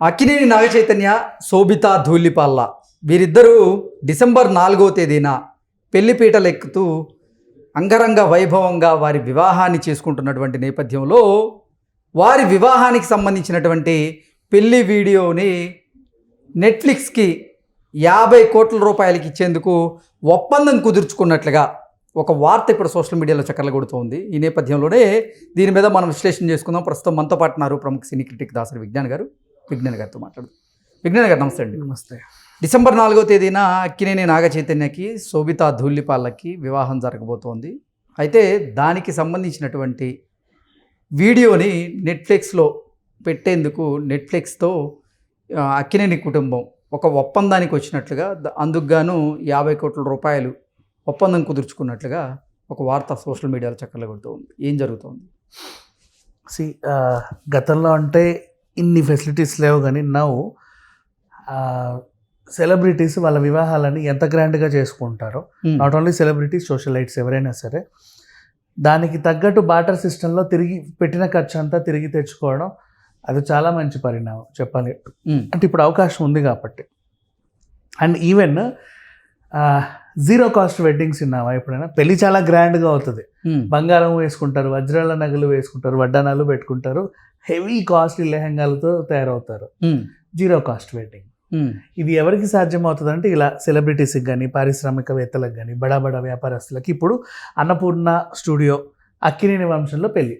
అక్కినేని నాగ చైతన్య శోభిత ధూళిపాల్ల వీరిద్దరూ డిసెంబర్ నాలుగో తేదీన పెళ్ళిపీటలు ఎక్కుతూ అంగరంగ వైభవంగా వారి వివాహాన్ని చేసుకుంటున్నటువంటి నేపథ్యంలో వారి వివాహానికి సంబంధించినటువంటి పెళ్ళి వీడియోని నెట్ఫ్లిక్స్కి యాభై కోట్ల రూపాయలకి ఇచ్చేందుకు ఒప్పందం కుదుర్చుకున్నట్లుగా ఒక వార్త ఇప్పుడు సోషల్ మీడియాలో చక్కర్లు కొడుతోంది ఈ నేపథ్యంలోనే దీని మీద మనం విశ్లేషణ చేసుకుందాం. ప్రస్తుతం మనతో పాటు ఉన్నారు ప్రముఖ సినీ క్రిటిక్ దాసరి విజ్ఞాన్ గారు. విజ్ఞాన్ గారితో మాట్లాడు. విజ్ఞాన్ గారు నమస్తే అండి. నమస్తే. డిసెంబర్ నాలుగో తేదీన అక్కినేని నాగ చైతన్యకి శోభిత ధూళిపాళ్ళకి వివాహం జరగబోతోంది. అయితే దానికి సంబంధించినటువంటి వీడియోని నెట్ఫ్లిక్స్లో పెట్టేందుకు నెట్ఫ్లిక్స్తో అక్కినేని కుటుంబం ఒక ఒప్పందానికి వచ్చినట్లుగా అందుకు గాను యాభై కోట్ల రూపాయలు ఒప్పందం కుదుర్చుకున్నట్లుగా ఒక వార్త సోషల్ మీడియాలో చక్కర్లు కొడుతోంది. ఏం జరుగుతోంది? సి గతంలో అంటే ఇన్ని ఫెసిలిటీస్ లేవు కానీ నవ్వు సెలబ్రిటీస్ వాళ్ళ వివాహాలని ఎంత గ్రాండ్గా చేసుకుంటారో నాట్ ఓన్లీ సెలబ్రిటీస్ సోషలైట్స్ ఎవరైనా సరే దానికి తగ్గట్టు బాటర్ సిస్టంలో తిరిగి పెట్టిన ఖర్చు అంతా తిరిగి తెచ్చుకోవడం అది చాలా మంచి పరిణామం చెప్పాలి. ఉమ్, అంటే ఇప్పుడు అవకాశం ఉంది కాబట్టి. And even zero cost weddings విన్నావా ఎప్పుడైనా? పెళ్ళి చాలా గ్రాండ్గా అవుతుంది. ఉమ్, బంగారం వేసుకుంటారు వజ్రాల నగలు వేసుకుంటారు వడ్డానాలు పెట్టుకుంటారు హెవీ కాస్ట్లీ లెహంగాలతో తయారవుతారు. జీరో కాస్ట్ వెడ్డింగ్ ఇది ఎవరికి సాధ్యమవుతుంది అంటే ఇలా సెలబ్రిటీస్కి కానీ పారిశ్రామికవేత్తలకు కానీ బడా బడా వ్యాపారస్తులకి ఇప్పుడు అన్నపూర్ణ స్టూడియో అక్కినేని వంశంలో పెళ్ళి.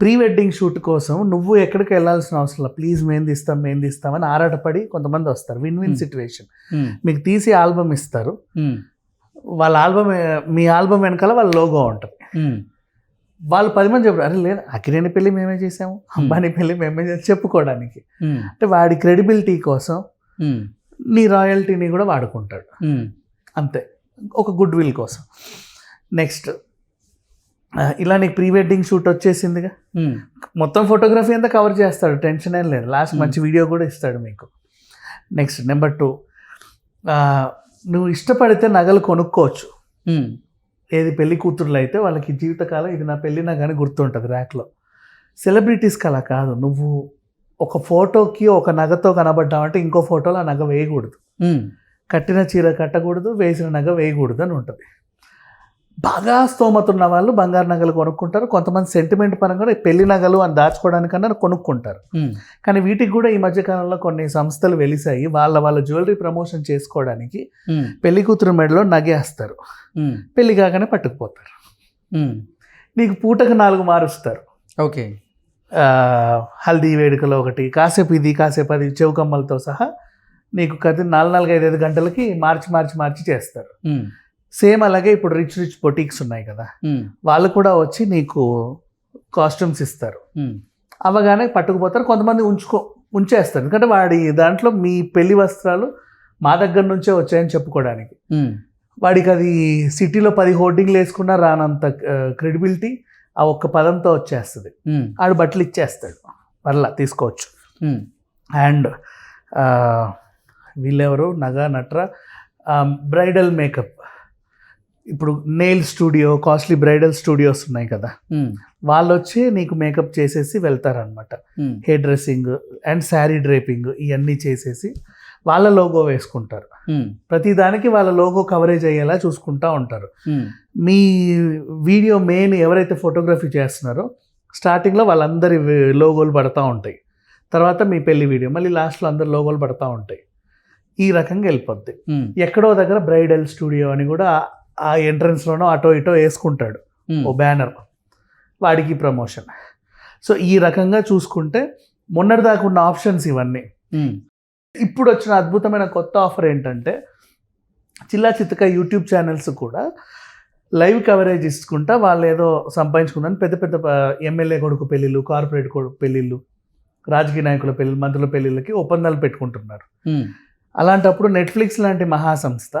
ప్రీ వెడ్డింగ్ షూట్ కోసం నువ్వు ఎక్కడికి వెళ్ళాల్సిన అవసరం లేదు. ప్లీజ్ మేము తీస్తాం మేము తీస్తామని ఆరాటపడి కొంతమంది వస్తారు. Win win. సిచ్యువేషన్ మీకు తీసి ఆల్బమ్ ఇస్తారు. వాళ్ళ ఆల్బమ్ మీ ఆల్బమ్ వెనకాల వాళ్ళ లోగో ఉంటుంది. వాళ్ళు పది మంది చెప్పారు అరే లేదు అకినేని పెళ్ళి మేమే చేసాము అంబానీ పెళ్ళి మేమే చేసాము చెప్పుకోవడానికి. అంటే వాడి క్రెడిబిలిటీ కోసం నీ రాయల్టీని కూడా వాడుకుంటాడు. అంతే. ఒక గుడ్ విల్ కోసం నెక్స్ట్ ఇలా నీకు ప్రీ వెడ్డింగ్ షూట్ వచ్చేసిందిగా మొత్తం ఫోటోగ్రఫీ అంతా కవర్ చేస్తాడు టెన్షన్ ఏం లేదు. లాస్ట్ మంచి వీడియో కూడా ఇస్తాడు మీకు. నెక్స్ట్ నెంబర్ టూ నువ్వు ఇష్టపడితే నగలు కొనుక్కోవచ్చు. ఏది పెళ్ళి కూతుర్లు అయితే వాళ్ళకి జీవితకాలం ఇది నా పెళ్ళి నా కానీ గుర్తుంటుంది ర్యాక్లో. సెలబ్రిటీస్కి అలా కాదు. నువ్వు ఒక ఫోటోకి ఒక నగతో కనబడ్డావంటే ఇంకో ఫోటోలో ఆ నగ వేయకూడదు. కట్టిన చీర కట్టకూడదు వేసిన నగ వేయకూడదు అని ఉంటుంది. బాగా స్తోమత ఉన్న వాళ్ళు బంగారు నగలు కొనుక్కుంటారు. కొంతమంది సెంటిమెంట్ పరంగా పెళ్ళి నగలు అని దాచుకోవడానికన్నా కొనుక్కుంటారు. కానీ వీటికి కూడా ఈ మధ్యకాలంలో కొన్ని సంస్థలు వెలిసాయి వాళ్ళ వాళ్ళ జ్యువెలరీ ప్రమోషన్ చేసుకోవడానికి పెళ్ళి కూతురు మెడలో నగేస్తారు. పెళ్ళి కాగానే పట్టుకుపోతారు. నీకు పూటకు నాలుగు మారుస్తారు. ఓకే. హల్దీ వేడుకలో ఒకటి కాసేపు ఇది కాసేపు అది చెవుకమ్మలతో సహా నీకు కది నాలుగు నాలుగు ఐదు ఐదు గంటలకి మార్చి మార్చి మార్చి చేస్తారు. సేమ్ అలాగే ఇప్పుడు రిచ్ రిచ్ బొటిక్స్ ఉన్నాయి కదా. వాళ్ళు కూడా వచ్చి నీకు కాస్ట్యూమ్స్ ఇస్తారు. అవగానే పట్టుకుపోతారు. కొంతమంది ఉంచుకో ఉంచేస్తారు. ఎందుకంటే వాడి దాంట్లో మీ పెళ్ళి వస్త్రాలు మా దగ్గర నుంచే వచ్చాయని చెప్పుకోవడానికి. వాడికి అది సిటీలో పది హోర్డింగ్లు వేసుకున్నా రానంత క్రెడిబిలిటీ ఆ ఒక్క పదంతో వచ్చేస్తుంది. ఆడు బట్టలు ఇచ్చేస్తాడు. పర్లా తీసుకోవచ్చు. అండ్ వీళ్ళెవరు? నగ నట్ర బ్రైడల్ మేకప్. ఇప్పుడు nail studio costly bridal studios ఉన్నాయి కదా. వాళ్ళు వచ్చి నీకు మేకప్ చేసేసి వెళ్తారనమాట hair dressing and sari draping ఇవన్నీ చేసేసి వాళ్ళ లోగో వేసుకుంటారు. ప్రతి దానికి వాళ్ళ లోగో కవరేజ్ అయ్యేలా చూసుకుంటా ఉంటారు. మీ వీడియో మెయిన్ ఎవరైతే ఫోటోగ్రఫీ చేస్తున్నారో స్టార్టింగ్లో వాళ్ళందరి లోగోలు పడతా ఉంటాయి. తర్వాత మీ పెళ్ళి వీడియో మళ్ళీ లాస్ట్లో అందరు లోగోలు పడతా ఉంటాయి. ఈ రకంగా వెళ్ళిపోద్ది. ఎక్కడో దగ్గర బ్రైడల్ స్టూడియో అని కూడా ఆ ఎంట్రన్స్లోనో అటో ఇటో వేసుకుంటాడు ఉమ్, ఓ బ్యానర్ వాడికి ప్రమోషన్ సో ఈ రకంగా చూసుకుంటే మొన్నటిదాకా ఉన్న ఆప్షన్స్ ఇవన్నీ. ఉమ్, ఇప్పుడు వచ్చిన అద్భుతమైన కొత్త ఆఫర్ ఏంటంటే చిల్లా చిత్తక యూట్యూబ్ ఛానల్స్ కూడా లైవ్ కవరేజ్ ఇచ్చుకుంటా వాళ్ళు ఏదో సంపాదించుకుందని పెద్ద పెద్ద ఎమ్మెల్యే కొడుకు పెళ్ళిళ్ళు కార్పొరేట్ కొడుకు పెళ్ళిళ్ళు రాజకీయ నాయకుల పెళ్ళిళ్ళు మంత్రుల పెళ్ళిళ్ళకి ఒప్పందాలు పెట్టుకుంటున్నారు. ఉమ్, అలాంటప్పుడు నెట్ఫ్లిక్స్ లాంటి మహాసంస్థ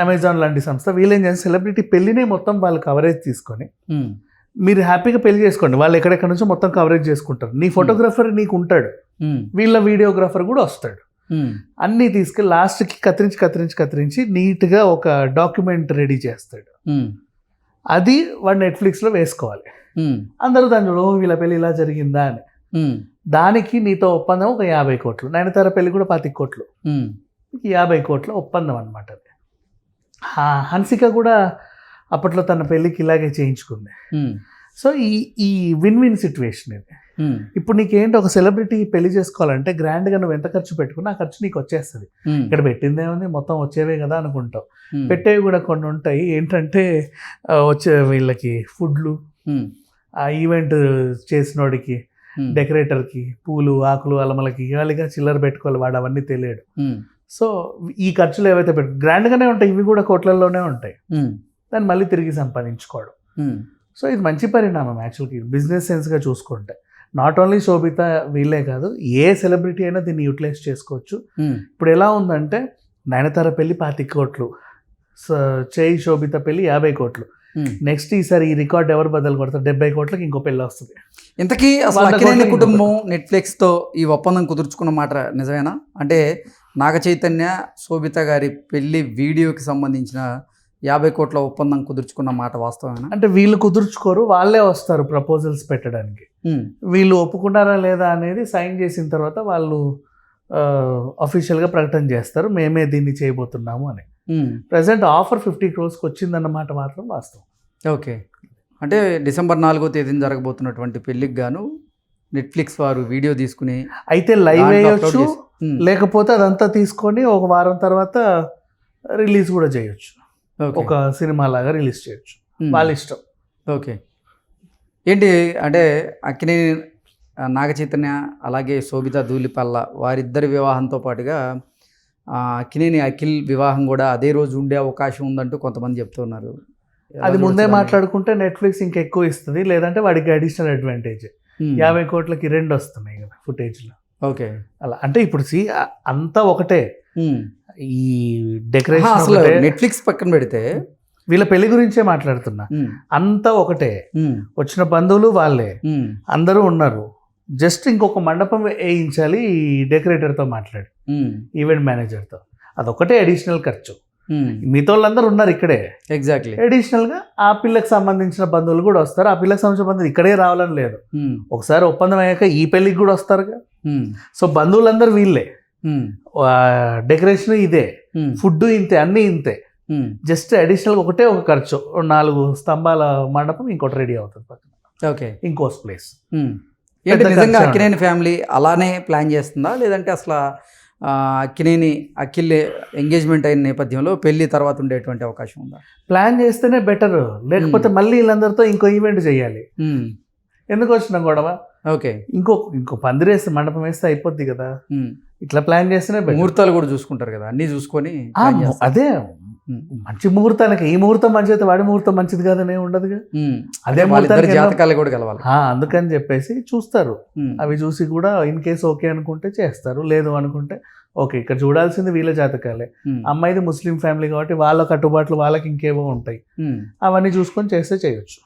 అమెజాన్ లాంటి సంస్థ వీళ్ళేం చేసి సెలబ్రిటీ పెళ్ళినే మొత్తం వాళ్ళు కవరేజ్ తీసుకొని ఉమ్, మీరు హ్యాపీగా పెళ్ళి చేసుకోండి. వాళ్ళు ఎక్కడెక్కడ నుంచో మొత్తం కవరేజ్ చేసుకుంటారు. నీ ఫోటోగ్రఫర్ నీకు ఉంటాడు. ఉమ్, వీళ్ళ వీడియోగ్రాఫర్ కూడా వస్తాడు. అన్నీ తీసుకెళ్ళి లాస్ట్కి కత్తిరించి కత్తిరించి కత్తిరించి నీట్గా ఒక డాక్యుమెంట్ రెడీ చేస్తాడు. అది వాడు నెట్ఫ్లిక్స్లో వేసుకోవాలి. అందరూ దాన్ని ఓ వీళ్ళ పెళ్ళి ఇలా జరిగిందా? అని. దానికి నీతో ఒప్పందం ఒక యాభై కోట్లు. నయనతార పెళ్ళి కూడా పాతిక కోట్లు. యాభై కోట్ల ఒప్పందం అనమాట అది. హన్సిక కూడా అప్పట్లో తన పెళ్ళికి ఇలాగే చేయించుకుంది. సో ఈ ఈ విన్ విన్ సిచ్యువేషన్ ఇది ఇప్పుడు నీకేంటి ఒక సెలబ్రిటీ పెళ్ళి చేసుకోవాలంటే గ్రాండ్గా నువ్వు ఎంత ఖర్చు పెట్టుకున్నా ఆ ఖర్చు నీకు వచ్చేస్తుంది. ఇక్కడ పెట్టిందేముంది మొత్తం వచ్చేవే కదా అనుకుంటావు. పెట్టేవి కూడా కొన్ని ఉంటాయి. ఏంటంటే వచ్చే వీళ్ళకి ఫుడ్లు ఆ ఈవెంట్ చేసినోడికి డెకరేటర్కి పూలు ఆకులు అలమలకి ఇవాళగా చిల్లర పెట్టుకోవాలి. వాడు అవన్నీ తెలియడు. సో ఈ ఖర్చులు ఏవైతే పెట్టు గ్రాండ్గానే ఉంటాయి ఇవి కూడా కోట్లలోనే ఉంటాయి. దాన్ని మళ్ళీ తిరిగి సంపాదించుకోవడం. సో ఇది మంచి పరిణామం యాక్చువల్గా బిజినెస్ సెన్స్గా చూసుకుంటే నాట్ ఓన్లీ శోభిత వీళ్ళే కాదు ఏ సెలబ్రిటీ అయినా దీన్ని యూటిలైజ్ చేసుకోవచ్చు. ఇప్పుడు ఎలా ఉందంటే నయనతార పెళ్ళి పాతిక కోట్లు స- చేయి శోభిత పెళ్ళి యాభై కోట్లు. నెక్స్ట్ ఈసారి ఈ రికార్డ్ ఎవరు బదులు కొడతారు? డెబ్బై కోట్లకి ఇంకో పెళ్ళి వస్తుంది. ఇంతకీ అసలు అక్కినేని కుటుంబం నెట్ఫ్లిక్స్తో ఈ ఒప్పందం కుదుర్చుకున్న మాట నిజమేనా? అంటే నాగ చైతన్య శోభిత గారి పెళ్ళి వీడియోకి సంబంధించిన యాభై కోట్ల ఒప్పందం కుదుర్చుకున్న మాట వాస్తవమేనా? అంటే వీళ్ళు కుదుర్చుకోరు వాళ్ళే వస్తారు ప్రపోజల్స్ పెట్టడానికి. ఉమ్, వీళ్ళు ఒప్పుకున్నారా లేదా అనేది సైన్ చేసిన తర్వాత వాళ్ళు అఫీషియల్గా ప్రకటన చేస్తారు మేమే దీన్ని చేయబోతున్నాము అని. ప్రజెంట్ ఆఫర్ ఫిఫ్టీ క్రోర్స్కి వచ్చిందన్నమాట మాత్రం వాస్తవం. ఓకే. అంటే డిసెంబర్ నాలుగో తేదీన జరగబోతున్నటువంటి పెళ్ళికి గాను నెట్ఫ్లిక్స్ వారు వీడియో తీసుకుని అయితే లైవ్ వేయొచ్చు ఉమ్, లేకపోతే అదంతా తీసుకొని ఒక వారం తర్వాత రిలీజ్ కూడా చేయొచ్చు. ఒక సినిమా లాగా రిలీజ్ చేయొచ్చు. వాళ్ళ ఇష్టం. ఓకే. ఏంటి అంటే అక్కినేని ఆ, నాగ చైతన్య అలాగే శోభిత ధూళిపల్ల వారిద్దరి వివాహంతో పాటుగా అక్కినేని అఖిల్ వివాహం కూడా అదే రోజు ఉండే అవకాశం ఉందంటూ కొంతమంది చెప్తున్నారు. అది ముందే మాట్లాడుకుంటే నెట్ఫ్లిక్స్ ఇంకా ఎక్కువ ఇస్తుంది. లేదంటే వాడికి అడిషనల్ అడ్వాంటేజ్? ఉమ్, యాభై కోట్లకి రెండు వస్తున్నాయి కదా ఫుటేజ్లో ఓకే. అలా. అంటే ఇప్పుడు సి అంతా ఒకటే. ఉమ్. ఈ డెకరేషన్. నెట్ఫ్లిక్స్ పక్కన పెడితే? వీళ్ళ పెళ్ళి గురించే మాట్లాడుతున్నా. ఉమ్, అంతా ఒకటే. వచ్చిన బంధువులు వాళ్ళే. అందరూ ఉన్నారు. జస్ట్ ఇంకొక మండపం వేయించాలి ఈ డెకరేటర్తో మాట్లాడి. ఈవెంట్ మేనేజర్తో అదొకటే అడిషనల్ ఖర్చు. మిగతా వాళ్ళందరూ ఉన్నారు ఇక్కడే. ఎగ్జాక్ట్లీ అడిషనల్గా ఆ పిల్లకి సంబంధించిన బంధువులు కూడా వస్తారు. ఆ పిల్లకి సంబంధించిన బంధువులు ఇక్కడే రావాలని లేదు. ఉమ్, ఒకసారి ఒప్పందం అయ్యాక ఈ పెళ్ళికి కూడా వస్తారుగా. ఉమ్, సో బంధువులందరూ వీళ్ళే. డెకరేషన్ ఇదే. ఫుడ్ ఇంతే అన్నీ ఇంతే. జస్ట్ అడిషనల్గా ఒకటే ఒక ఖర్చు. నాలుగు స్తంభాల మండపం ఇంకోటి రెడీ అవుతుంది పక్కన. ఓకే ఇంకోస్ ప్లేస్ నిజంగా అక్కినేని ఫ్యామిలీ అలానే ప్లాన్ చేస్తుందా? లేదంటే అసలు అక్కినేని అఖిల్ ఎంగేజ్మెంట్ అయిన నేపథ్యంలో పెళ్ళి తర్వాత ఉండేటువంటి అవకాశం ఉందా? ప్లాన్ చేస్తేనే బెటర్. లేకపోతే మళ్ళీ వీళ్ళందరితో ఇంకో ఈవెంట్ చేయాలి. ఎందుకు వచ్చిన గొడవ? ఓకే. ఇంకో ఇంకో పందిరేస్తే మండపం వేస్తే అయిపోద్ది కదా. ఇట్లా ప్లాన్ చేస్తేనే. ముహూర్తాలు కూడా చూసుకుంటారు కదా అన్ని చూసుకొని. అదే. మంచి ముహూర్తానికి ఈ ముహూర్తం మంచిది అయితే వాడి ముహూర్తం మంచిది కాదనే ఉండదుగా. అదే జాతకాలు కూడా కలవాలి అందుకని చెప్పేసి చూస్తారు. అవి చూసి కూడా ఇన్ కేస్ ఓకే అనుకుంటే చేస్తారు. లేదు అనుకుంటే ఓకే ఇక్కడ చూడాల్సింది వీళ్ళ జాతకాలే. అమ్మాయిది ముస్లిం ఫ్యామిలీ కాబట్టి వాళ్ళ కట్టుబాట్లు వాళ్ళకి ఇంకేవో ఉంటాయి. అవన్నీ చూసుకొని చేస్తే చేయొచ్చు.